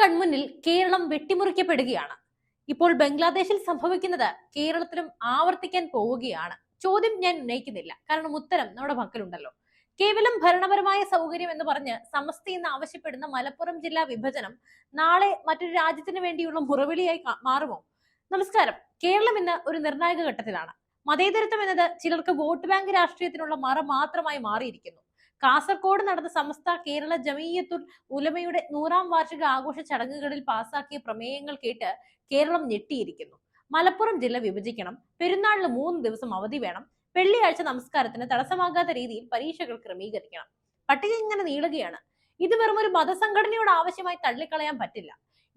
കൺമുന്നിൽ കേരളം വെട്ടിമുറിക്കപ്പെടുകയാണ്. ഇപ്പോൾ ബംഗ്ലാദേശിൽ സംഭവിക്കുന്നത് കേരളത്തിലും ആവർത്തിക്കാൻ പോവുകയാണ്. ചോദ്യം ഞാൻ ഉന്നയിക്കുന്നില്ല. കാരണം ഉത്തരം നമ്മുടെ പക്കലുണ്ടല്ലോ. കേവലം ഭരണപരമായ സൗകര്യം എന്ന് പറഞ്ഞ് സമസ്ത എന്ന് ആവശ്യപ്പെടുന്ന മലപ്പുറം ജില്ലാ വിഭജനം നാളെ മറ്റൊരു രാജ്യത്തിന് വേണ്ടിയുള്ള മുറവിളിയായി മാറുമോ? നമസ്കാരം. കേരളം ഇന്ന് ഒരു നിർണായക ഘട്ടത്തിലാണ്. മതേതരത്വം എന്നത് ചിലർക്ക് വോട്ട് ബാങ്ക് രാഷ്ട്രീയത്തിനുള്ള മറ മാത്രമായി മാറിയിരിക്കുന്നു. കാസർഗോഡ് നടന്ന സമസ്ത കേരള ജമീയത്തുൽ ഉലമയുടെ നൂറാം വാർഷിക ആഘോഷ ചടങ്ങുകളിൽ പാസാക്കിയ പ്രമേയങ്ങൾ കേട്ട് കേരളം ഞെട്ടിയിരിക്കുന്നു. മലപ്പുറം ജില്ല വിഭജിക്കണം പെരുന്നാളിന് മൂന്ന് ദിവസം അവധി വേണം വെള്ളിയാഴ്ച നമസ്കാരത്തിന് തടസ്സമാകാത്ത രീതിയിൽ പരീക്ഷകൾ ക്രമീകരിക്കണം. പട്ടിക ഇങ്ങനെ നീളുകയാണ്. ഇത് വെറും ഒരു മതസംഘടനയോട് ആവശ്യമായി തള്ളിക്കളയാൻ പറ്റില്ല.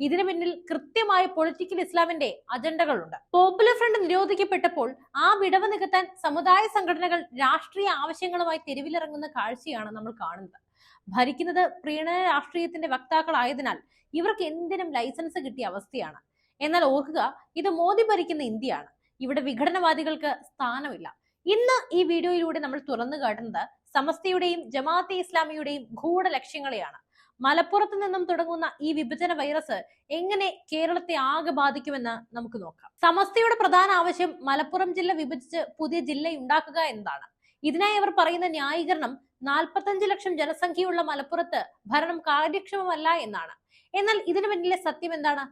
ഇതിനു പിന്നിൽ കൃത്യമായ പൊളിറ്റിക്കൽ ഇസ്ലാമിന്റെ അജണ്ടകളുണ്ട്. പോപ്പുലർ ഫ്രണ്ട് നിരോധിക്കപ്പെട്ടപ്പോൾ ആ വിടവ് നികത്താൻ സമുദായ സംഘടനകൾ രാഷ്ട്രീയ ആവശ്യങ്ങളുമായി തെരുവിലിറങ്ങുന്ന കാഴ്ചയാണ് നമ്മൾ കാണുന്നത്. ഭരിക്കുന്നത് പ്രീണന രാഷ്ട്രീയത്തിന്റെ വക്താക്കളായതിനാൽ ഇവർക്ക് എന്തിനും ലൈസൻസ് കിട്ടിയ അവസ്ഥയാണ്. എന്നാൽ ഓർക്കുക ഇത് മോദി ഭരിക്കുന്ന ഇന്ത്യയാണ്. ഇവിടെ വിഘടനവാദികൾക്ക് സ്ഥാനമില്ല. ഇന്ന് ഈ വീഡിയോയിലൂടെ നമ്മൾ തുറന്നു കാട്ടുന്നത് സമസ്തയുടെയും ജമാഅത്തെ ഇസ്ലാമിയുടെയും ഗൂഢ ലക്ഷ്യങ്ങളെയാണ്. മലപ്പുറത്ത് നിന്നും തുടങ്ങുന്ന ഈ വിഭജന വൈറസ് എങ്ങനെ കേരളത്തെ ആകെ ബാധിക്കുമെന്ന് നമുക്ക് നോക്കാം. സമസ്തയുടെ പ്രധാന ആവശ്യം മലപ്പുറം ജില്ല വിഭജിച്ച് പുതിയ ജില്ല ഉണ്ടാക്കുക എന്നതാണ്. ഇതിനായി അവർ പറയുന്ന ന്യായീകരണം നാൽപ്പത്തഞ്ച് ലക്ഷം ജനസംഖ്യയുള്ള മലപ്പുറത്ത് ഭരണം കാര്യക്ഷമമല്ല എന്നാണ്. എന്നാൽ ഇതിനു പിന്നിലെ സത്യം എന്താണ്?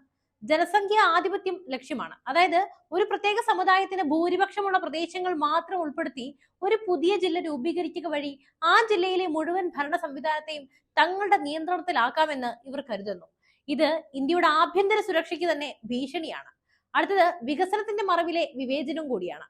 ജനസംഖ്യ ആധിപത്യം ലക്ഷ്യമാണ്. അതായത് ഒരു പ്രത്യേക സമുദായത്തിന് ഭൂരിപക്ഷമുള്ള പ്രദേശങ്ങൾ മാത്രം ഉൾപ്പെടുത്തി ഒരു പുതിയ ജില്ല രൂപീകരിക്കുക വഴി ആ ജില്ലയിലെ മുഴുവൻ ഭരണ സംവിധാനത്തെയും തങ്ങളുടെ നിയന്ത്രണത്തിലാക്കാമെന്ന് ഇവർ കരുതുന്നു. ഇത് ഇന്ത്യയുടെ ആഭ്യന്തര സുരക്ഷയ്ക്ക് തന്നെ ഭീഷണിയാണ്. അടുത്തത് വികസനത്തിന്റെ മറവിലെ വിവേചനം കൂടിയാണ്.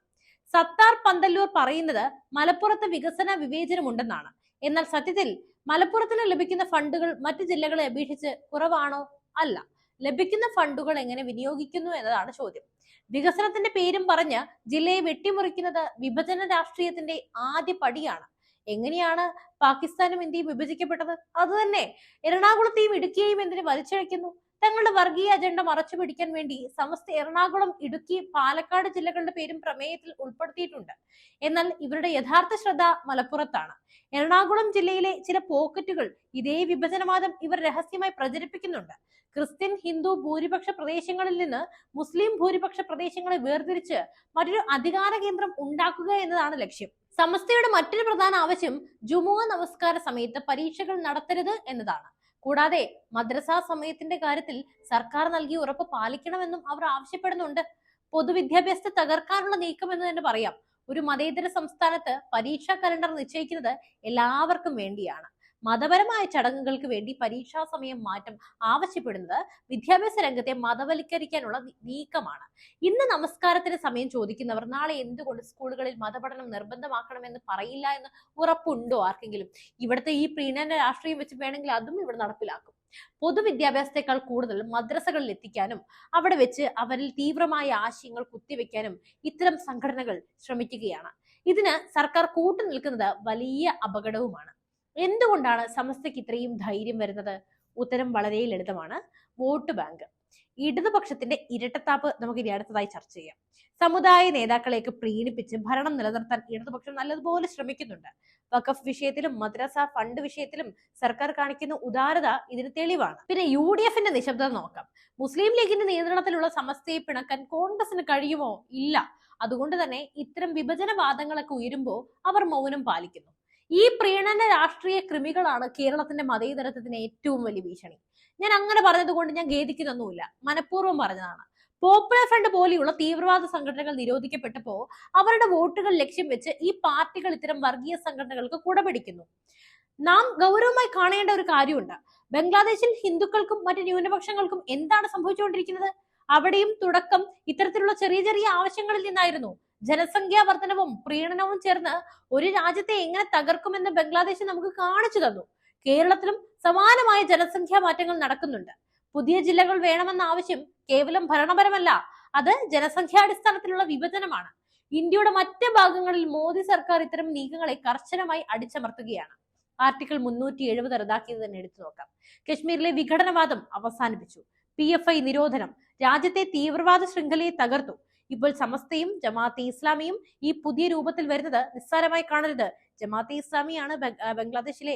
സത്താർ പന്തല്ലൂർ പറയുന്നത് മലപ്പുറത്ത് വികസന വിവേചനമുണ്ടെന്നാണ്. എന്നാൽ സത്യത്തിൽ മലപ്പുറത്തിന് ലഭിക്കുന്ന ഫണ്ടുകൾ മറ്റ് ജില്ലകളെ അപേക്ഷിച്ച് കുറവാണോ? അല്ല. ലഭിക്കുന്ന ഫണ്ടുകൾ എങ്ങനെ വിനിയോഗിക്കുന്നു എന്നതാണ് ചോദ്യം. വികസനത്തിന്റെ പേരും പറഞ്ഞ് ജില്ലയെ വെട്ടിമുറിക്കുന്നത് വിഭജന രാഷ്ട്രീയത്തിന്റെ ആദ്യ പടിയാണ്. എങ്ങനെയാണ് പാകിസ്ഥാനും ഇന്ത്യയും വിഭജിക്കപ്പെട്ടത്? അത് തന്നെ എറണാകുളത്തെയും ഇടുക്കിയെയും എന്തിന് വലിച്ചഴയ്ക്കുന്നു? തങ്ങളുടെ വർഗീയ അജണ്ട മറച്ചു പിടിക്കാൻ വേണ്ടി സമസ്ത എറണാകുളം ഇടുക്കി പാലക്കാട് ജില്ലകളുടെ പേരും പ്രമേയത്തിൽ ഉൾപ്പെടുത്തിയിട്ടുണ്ട്. എന്നാൽ ഇവരുടെ യഥാർത്ഥ ശ്രദ്ധ മലപ്പുറത്താണ്. എറണാകുളം ജില്ലയിലെ ചില പോക്കറ്റുകൾ ഇതേ വിഭജനവാദം ഇവർ രഹസ്യമായി പ്രചരിപ്പിക്കുന്നുണ്ട്. ക്രിസ്ത്യൻ ഹിന്ദു ഭൂരിപക്ഷ പ്രദേശങ്ങളിൽ നിന്ന് മുസ്ലിം ഭൂരിപക്ഷ പ്രദേശങ്ങളെ വേർതിരിച്ച് മറ്റൊരു അധികാര കേന്ദ്രം ഉണ്ടാക്കുക എന്നതാണ് ലക്ഷ്യം. സമസ്തയുടെ മറ്റൊരു പ്രധാന ആവശ്യം ജുമുഅ നമസ്കാര സമയത്ത് പരീക്ഷകൾ നടത്തരുത് എന്നതാണ്. കൂടാതെ മദ്രസ സമയത്തിന്റെ കാര്യത്തിൽ സർക്കാർ നൽകിയ ഉറപ്പ് പാലിക്കണമെന്നും അവർ ആവശ്യപ്പെടുന്നുണ്ട്. പൊതുവിദ്യാഭ്യാസത്തെ തകർക്കാനുള്ള നീക്കം എന്ന് തന്നെ പറയാം. ഒരു മതേതര സംസ്ഥാനത്ത് പരീക്ഷാ കലണ്ടർ നിശ്ചയിക്കുന്നത് എല്ലാവർക്കും വേണ്ടിയാണ്. മതപരമായ ചടങ്ങുകൾക്ക് വേണ്ടി പരീക്ഷാ സമയം മാറ്റം ആവശ്യപ്പെടുന്നത് വിദ്യാഭ്യാസ രംഗത്തെ മതവൽക്കരിക്കാനുള്ള നീക്കമാണ്. ഇന്ന് നമസ്കാരത്തിന് സമയം ചോദിക്കുന്നവർ നാളെ എന്തുകൊണ്ട് സ്കൂളുകളിൽ മതപഠനം നിർബന്ധമാക്കണമെന്ന് പറയില്ല എന്ന് ഉറപ്പുണ്ടോ ആർക്കെങ്കിലും? ഇവിടുത്തെ ഈ പ്രീണന രാഷ്ട്രീയം വെച്ച് വേണമെങ്കിൽ അതും ഇവിടെ നടപ്പിലാക്കും. പൊതുവിദ്യാഭ്യാസത്തെക്കാൾ കൂടുതൽ മദ്രസകളിൽ എത്തിക്കാനും അവിടെ വെച്ച് അവരിൽ തീവ്രമായ ആശയങ്ങൾ കുത്തിവെക്കാനും ഇത്തരം സംഘടനകൾ ശ്രമിക്കുകയാണ്. ഇതിന് സർക്കാർ കൂട്ടു നിൽക്കുന്നത് വലിയ അപകടവുമാണ്. എന്തുകൊണ്ടാണ് സമസ്തയ്ക്ക് ഇത്രയും ധൈര്യം വരുന്നത്? ഉത്തരം വളരെ ലളിതമാണ്. Vote bank. ഇടതുപക്ഷത്തിന്റെ ഇരട്ടത്താപ്പ് നമുക്ക് ഇനി അടുത്തതായി ചർച്ച ചെയ്യാം. സമുദായ നേതാക്കളെയൊക്കെ പ്രീണിപ്പിച്ച് ഭരണം നിലനിർത്താൻ ഇടതുപക്ഷം നല്ലതുപോലെ ശ്രമിക്കുന്നുണ്ട്. വഖഫ് വിഷയത്തിലും മദ്രസ ഫണ്ട് വിഷയത്തിലും സർക്കാർ കാണിക്കുന്ന ഉദാരത ഇതിന് തെളിവാണ്. പിന്നെ യു ഡി എഫിന്റെ നിശബ്ദത നോക്കാം. മുസ്ലിം ലീഗിന്റെ നിയന്ത്രണത്തിലുള്ള സമസ്തയെ പിണക്കാൻ കോൺഗ്രസിന് കഴിയുമോ? ഇല്ല. അതുകൊണ്ട് തന്നെ ഇത്തരം വിഭജനവാദങ്ങളൊക്കെ ഉയരുമ്പോൾ അവർ മൗനം പാലിക്കുന്നു. ഈ പ്രീണന രാഷ്ട്രീയ കൃമികളാണ് കേരളത്തിന്റെ മതേതരത്വത്തിന് ഏറ്റവും വലിയ ഭീഷണി. ഞാൻ അങ്ങനെ പറഞ്ഞത് കൊണ്ട് ഞാൻ ഖേദിക്കുന്നൊന്നുമില്ല. മനഃപൂർവം പറഞ്ഞതാണ്. പോപ്പുലർ ഫ്രണ്ട് പോലെയുള്ള തീവ്രവാദ സംഘടനകൾ നിരോധിക്കപ്പെട്ടപ്പോ അവരുടെ വോട്ടുകൾ ലക്ഷ്യം വെച്ച് ഈ പാർട്ടികൾ ഇത്തരം വർഗീയ സംഘടനകൾക്ക് കുടപിടിക്കുന്നു. നാം ഗൗരവമായി കാണേണ്ട ഒരു കാര്യമുണ്ട്. ബംഗ്ലാദേശിൽ ഹിന്ദുക്കൾക്കും മറ്റ് ന്യൂനപക്ഷങ്ങൾക്കും എന്താണ് സംഭവിച്ചുകൊണ്ടിരിക്കുന്നത്? അവിടെയും തുടക്കം ഇത്തരത്തിലുള്ള ചെറിയ ചെറിയ ആവശ്യങ്ങളിൽ നിന്നായിരുന്നു. ജനസംഖ്യാ വർധനവും പ്രീണനവും ചേർന്ന് ഒരു രാജ്യത്തെ എങ്ങനെ തകർക്കുമെന്ന് ബംഗ്ലാദേശ് നമുക്ക് കാണിച്ചു തന്നു. കേരളത്തിലും സമാനമായ ജനസംഖ്യാ മാറ്റങ്ങൾ നടക്കുന്നുണ്ട്. പുതിയ ജില്ലകൾ വേണമെന്ന ആവശ്യം കേവലം ഭരണപരമല്ല അത് ജനസംഖ്യാടിസ്ഥാനത്തിലുള്ള വിഭജനമാണ്. ഇന്ത്യയുടെ മറ്റ് ഭാഗങ്ങളിൽ മോദി സർക്കാർ ഇത്തരം നീക്കങ്ങളെ കർശനമായി അടിച്ചമർത്തുകയാണ്. ആർട്ടിക്കിൾ മുന്നൂറ്റി എഴുപത് റദ്ദാക്കിയത് തന്നെ എടുത്തു നോക്കാം. കശ്മീരിലെ വിഘടനവാദം അവസാനിപ്പിച്ചു. പി എഫ് ഐ നിരോധനം. രാജ്യത്തെ തീവ്രവാദ ശൃംഖലയെ തകർത്തു. ഇപ്പോൾ സമസ്തയും ജമാഅത്തെ ഇസ്ലാമിയും ഈ പുതിയ രൂപത്തിൽ വരുന്നത് നിസ്സാരമായി കാണരുത്. ജമാഅത്തെ ഇസ്ലാമിയാണ് ബംഗ്ലാദേശിലെ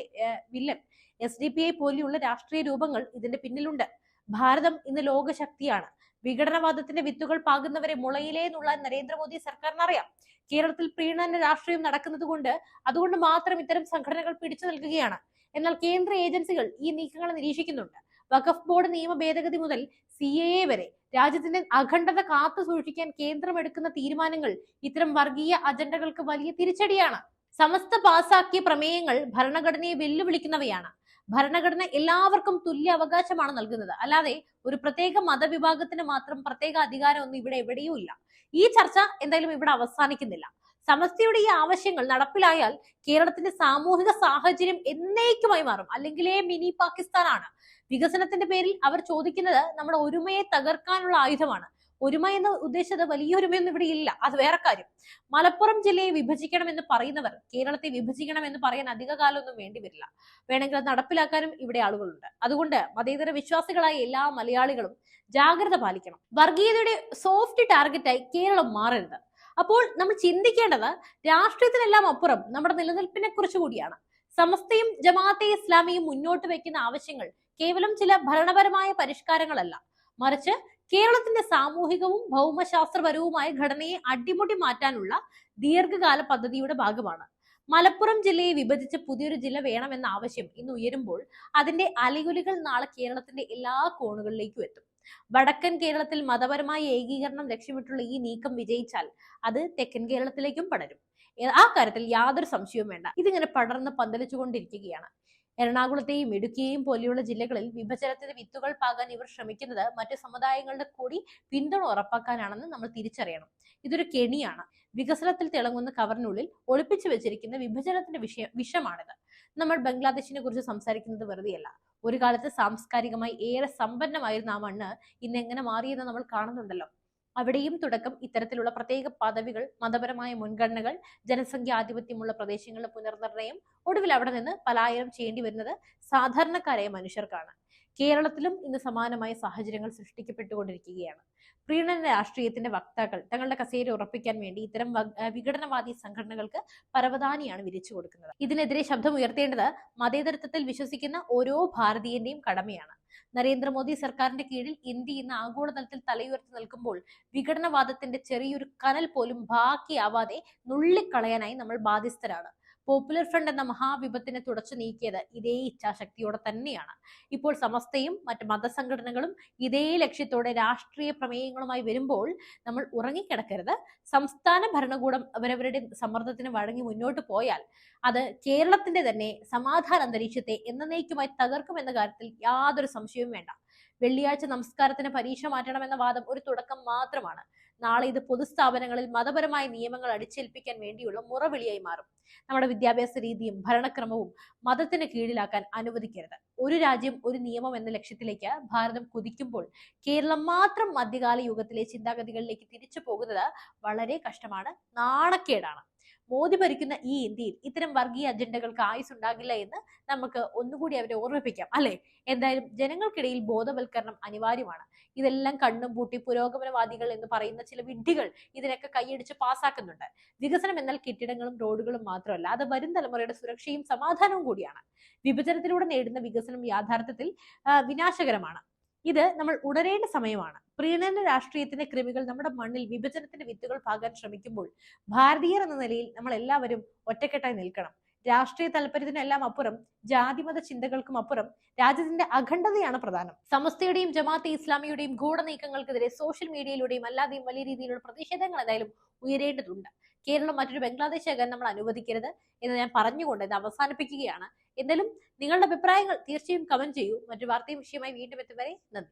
villain. S D P I പോലെയുള്ള രാഷ്ട്രീയ രൂപങ്ങൾ ഇതിന്റെ പിന്നിലുണ്ട്. ഭാരതം ഇന്ന് ലോകശക്തിയാണ്. വിഘടനവാദത്തിന്റെ വിത്തുകൾ പാകുന്നവരെ മുളയിലേ എന്നുള്ള നരേന്ദ്രമോദി സർക്കാരിന് അറിയാം കേരളത്തിൽ പ്രീണന രാഷ്ട്രീയം നടക്കുന്നത് കൊണ്ട് അതുകൊണ്ട് മാത്രം ഇത്തരം സംഘടനകൾ പിടിച്ചു നിൽക്കുകയാണ്. എന്നാൽ കേന്ദ്ര ഏജൻസികൾ ഈ നീക്കങ്ങളെ നിരീക്ഷിക്കുന്നുണ്ട്. വഖഫ് ബോർഡ് നിയമ ഭേദഗതി മുതൽ സി എ വരെ രാജ്യത്തിന്റെ അഖണ്ഡത കാത്തു സൂക്ഷിക്കാൻ കേന്ദ്രം എടുക്കുന്ന തീരുമാനങ്ങൾ ഇത്തരം വർഗീയ അജണ്ടകൾക്ക് വലിയ തിരിച്ചടിയാണ്. സമസ്ത പാസാക്കിയ പ്രമേയങ്ങൾ ഭരണഘടനയെ വെല്ലുവിളിക്കുന്നവയാണ്. ഭരണഘടന എല്ലാവർക്കും തുല്യ അവകാശമാണ് നൽകുന്നത്. അല്ലാതെ ഒരു പ്രത്യേക മതവിഭാഗത്തിന് മാത്രം പ്രത്യേക അധികാരമൊന്നും ഇവിടെ എവിടെയും ഇല്ല. ഈ ചർച്ച എന്തായാലും ഇവിടെ അവസാനിക്കുന്നില്ല. സമസ്തയുടെ ഈ ആവശ്യങ്ങൾ നടപ്പിലായാൽ കേരളത്തിന്റെ സാമൂഹിക സാഹചര്യം എന്നേക്കുമായി മാറും. അല്ലെങ്കിലേ മിനി പാകിസ്ഥാനാണ്. വികസനത്തിന്റെ പേരിൽ അവർ ചോദിക്കുന്നത് നമ്മുടെ ഒരുമയെ തകർക്കാനുള്ള ആയുധമാണ്. ഒരുമ എന്ന് ഉദ്ദേശിച്ചത് വലിയ ഒരുമയൊന്നും ഇവിടെ ഇല്ല. അത് വേറെ കാര്യം. മലപ്പുറം ജില്ലയെ വിഭജിക്കണം എന്ന് പറയുന്നവർ കേരളത്തെ വിഭജിക്കണമെന്ന് പറയാൻ അധിക കാലമൊന്നും വേണ്ടി വരില്ല. വേണമെങ്കിൽ അത് നടപ്പിലാക്കാനും ഇവിടെ ആളുകളുണ്ട്. അതുകൊണ്ട് മതേതര വിശ്വാസികളായ എല്ലാ മലയാളികളും ജാഗ്രത പാലിക്കണം. വർഗീയതയുടെ സോഫ്റ്റ് ടാർഗറ്റായി കേരളം മാറരുത്. അപ്പോൾ നമ്മൾ ചിന്തിക്കേണ്ടത് രാഷ്ട്രീയത്തിനെല്ലാം അപ്പുറം നമ്മുടെ നിലനിൽപ്പിനെ കുറിച്ച് കൂടിയാണ്. സമസ്തയും ജമാഅത്തെ ഇസ്ലാമിയും മുന്നോട്ട് വയ്ക്കുന്ന ആവശ്യങ്ങൾ കേവലം ചില ഭരണപരമായ പരിഷ്കാരങ്ങളല്ല. മറിച്ച് കേരളത്തിന്റെ സാമൂഹികവും ഭൗമശാസ്ത്രപരവുമായ ഘടനയെ അടിമുടി മാറ്റാനുള്ള ദീർഘകാല പദ്ധതിയുടെ ഭാഗമാണ്. മലപ്പുറം ജില്ലയെ വിഭജിച്ച് പുതിയൊരു ജില്ല വേണമെന്ന ആവശ്യം ഇന്ന് ഉയരുമ്പോൾ അതിന്റെ അലയുലികൾ നാളെ കേരളത്തിന്റെ എല്ലാ കോണുകളിലേക്കും എത്തും. വടക്കൻ കേരളത്തിൽ മതപരമായ ഏകീകരണം ലക്ഷ്യമിട്ടുള്ള ഈ നീക്കം വിജയിച്ചാൽ അത് തെക്കൻ കേരളത്തിലേക്കും പടരും. ആ കാര്യത്തിൽ യാതൊരു സംശയവും വേണ്ട. ഇതിങ്ങനെ പടർന്ന് പന്തലിച്ചുകൊണ്ടിരിക്കുകയാണ്. എറണാകുളത്തെയും ഇടുക്കിയെയും പോലെയുള്ള ജില്ലകളിൽ വിഭജനത്തിന്റെ വിത്തുകൾ പാകാൻ ഇവർ ശ്രമിക്കുന്നത് മറ്റു സമുദായങ്ങളുടെ കൂടി പിന്തുണ ഉറപ്പാക്കാനാണെന്ന് നമ്മൾ തിരിച്ചറിയണം. ഇതൊരു കെണിയാണ്. വികസനത്തിൽ തിളങ്ങുന്ന കവറിനുള്ളിൽ ഒളിപ്പിച്ചു വെച്ചിരിക്കുന്ന വിഭജനത്തിന്റെ വിഷയ വിഷമാണിത്. നമ്മൾ ബംഗ്ലാദേശിനെ കുറിച്ച് സംസാരിക്കുന്നത് വെറുതെയല്ല. ഒരു കാലത്ത് സാംസ്കാരികമായി ഏറെ സമ്പന്നമായിരുന്ന ആ മണ്ണ് ഇന്ന് എങ്ങനെ മാറിയെന്ന് നമ്മൾ കാണുന്നുണ്ടല്ലോ. അവിടെയും തുടക്കം ഇത്തരത്തിലുള്ള പ്രത്യേക പദവികൾ മതപരമായ മുൻഗണനകൾ ജനസംഖ്യ ആധിപത്യമുള്ള പ്രദേശങ്ങളുടെ പുനർനിർണയം ഒടുവിൽ അവിടെ നിന്ന് പലായനം ചെയ്യേണ്ടി വരുന്നത് സാധാരണക്കാരായ മനുഷ്യർക്കാണ്. കേരളത്തിലും ഇന്ന് സമാനമായ സാഹചര്യങ്ങൾ സൃഷ്ടിക്കപ്പെട്ടുകൊണ്ടിരിക്കുകയാണ്. പ്രീണന രാഷ്ട്രീയത്തിന്റെ വക്താക്കൾ തങ്ങളുടെ കസേര ഉറപ്പിക്കാൻ വേണ്ടി ഇത്തരം വിഘടനവാദി സംഘടനകൾക്ക് പരവതാനിയാണ് വിരിച്ചു കൊടുക്കുന്നത്. ഇതിനെതിരെ ശബ്ദം ഉയർത്തേണ്ടത് മതേതരത്വത്തിൽ വിശ്വസിക്കുന്ന ഓരോ ഭാരതീയന്റെയും കടമയാണ്. നരേന്ദ്രമോദി സർക്കാരിന്റെ കീഴിൽ ഇന്ത്യ ഇന്ന് ആഗോളതലത്തിൽ തലയുയർത്തി നിൽക്കുമ്പോൾ വിഘടനവാദത്തിന്റെ ചെറിയൊരു കനൽ പോലും ബാക്കിയാവാതെ നുള്ളിക്കളയാനായി നമ്മൾ ബാധ്യസ്ഥരാണ്. പോപ്പുലർ ഫ്രണ്ട് എന്ന മഹാവിപത്തിനെ തുടച്ചു നീക്കിയത് ഇതേ ഇച്ഛാശക്തിയോടെ തന്നെയാണ്. ഇപ്പോൾ സമസ്തയും മറ്റ് മതസംഘടനകളും ഇതേ ലക്ഷ്യത്തോടെ രാഷ്ട്രീയ പ്രമേയങ്ങളുമായി വരുമ്പോൾ നമ്മൾ ഉറങ്ങിക്കിടക്കരുത്. സംസ്ഥാന ഭരണകൂടം അവരവരുടെ സമ്മർദ്ദത്തിന് വഴങ്ങി മുന്നോട്ട് പോയാൽ അത് കേരളത്തിന്റെ തന്നെ സമാധാന അന്തരീക്ഷത്തെ എന്നേക്കുമായി തകർക്കുമെന്ന കാര്യത്തിൽ യാതൊരു സംശയവും വേണ്ട. വെള്ളിയാഴ്ച നമസ്കാരത്തിന് പരീക്ഷ മാറ്റണമെന്ന വാദം ഒരു തുടക്കം മാത്രമാണ്. നാളെ ഇത് പൊതുസ്ഥാപനങ്ങളിൽ മതപരമായ നിയമങ്ങൾ അടിച്ചേൽപ്പിക്കാൻ വേണ്ടിയുള്ള മുറവിളിയായി മാറും. നമ്മുടെ വിദ്യാഭ്യാസ രീതിയും ഭരണക്രമവും മതത്തിന് കീഴിലാക്കാൻ അനുവദിക്കരുത്. ഒരു രാജ്യം ഒരു നിയമം എന്ന ലക്ഷ്യത്തിലേക്ക് ഭാരതം കുതിക്കുമ്പോൾ കേരളം മാത്രം മധ്യകാല യുഗത്തിലെ ചിന്താഗതികളിലേക്ക് തിരിച്ചു പോകുന്നത് വളരെ കഷ്ടമാണ് നാണക്കേടാണ്. മോദി ഭരിക്കുന്ന ഈ ഇന്ത്യയിൽ ഇത്തരം വർഗീയ അജണ്ടകൾക്ക് ആയുസ് ഉണ്ടാകില്ല എന്ന് നമുക്ക് ഒന്നുകൂടി അവരെ ഓർമ്മിപ്പിക്കാം അല്ലെ? എന്തായാലും ജനങ്ങൾക്കിടയിൽ ബോധവൽക്കരണം അനിവാര്യമാണ്. ഇതെല്ലാം കണ്ണും പൂട്ടി പുരോഗമനവാദികൾ എന്ന് പറയുന്ന ചില വിഡ്ഢികൾ ഇതിനൊക്കെ കൈയടിച്ച് പാസ്സാക്കുന്നുണ്ട് വികസനം എന്നാൽ കെട്ടിടങ്ങളും റോഡുകളും മാത്രമല്ല അത് വരും തലമുറയുടെ സുരക്ഷയും സമാധാനവും കൂടിയാണ്. വിഭജനത്തിലൂടെ നേടുന്ന വികസനം യാഥാർത്ഥ്യത്തിൽ വിനാശകരമാണ്. ഇത് നമ്മൾ ഉണരേണ്ട സമയമാണ്. പ്രീണന രാഷ്ട്രീയത്തിന്റെ കൃമികൾ നമ്മുടെ മണ്ണിൽ വിഭജനത്തിന്റെ വിത്തുകൾ പാകാൻ ശ്രമിക്കുമ്പോൾ ഭാരതീയർ എന്ന നിലയിൽ നമ്മൾ എല്ലാവരും ഒറ്റക്കെട്ടായി നിൽക്കണം. രാഷ്ട്രീയ താല്പര്യത്തിനെല്ലാം അപ്പുറം ജാതിമത ചിന്തകൾക്കും അപ്പുറം രാജ്യത്തിന്റെ അഖണ്ഡതയാണ് പ്രധാനം. സമസ്തയുടെയും ജമാഅത്തെ ഇസ്ലാമിയുടെയും ഗൂഢനീക്കങ്ങൾക്കെതിരെ സോഷ്യൽ മീഡിയയിലൂടെയും അല്ലാതെയും വലിയ രീതിയിലുള്ള പ്രതിഷേധങ്ങൾ എന്തായാലും ഉയരേണ്ടതുണ്ട്. കേരളം മറ്റൊരു ബംഗ്ലാദേശ് ആകാൻ നമ്മൾ അനുവദിക്കരുത് എന്ന് ഞാൻ പറഞ്ഞുകൊണ്ട് ഇത് അവസാനിപ്പിക്കുകയാണ്. എന്തായാലും നിങ്ങളുടെ അഭിപ്രായങ്ങൾ തീർച്ചയായും കമന്റ് ചെയ്യൂ. മറ്റു വാർത്തയും വിഷയമായി വീണ്ടും എത്തും വരെ നന്ദി.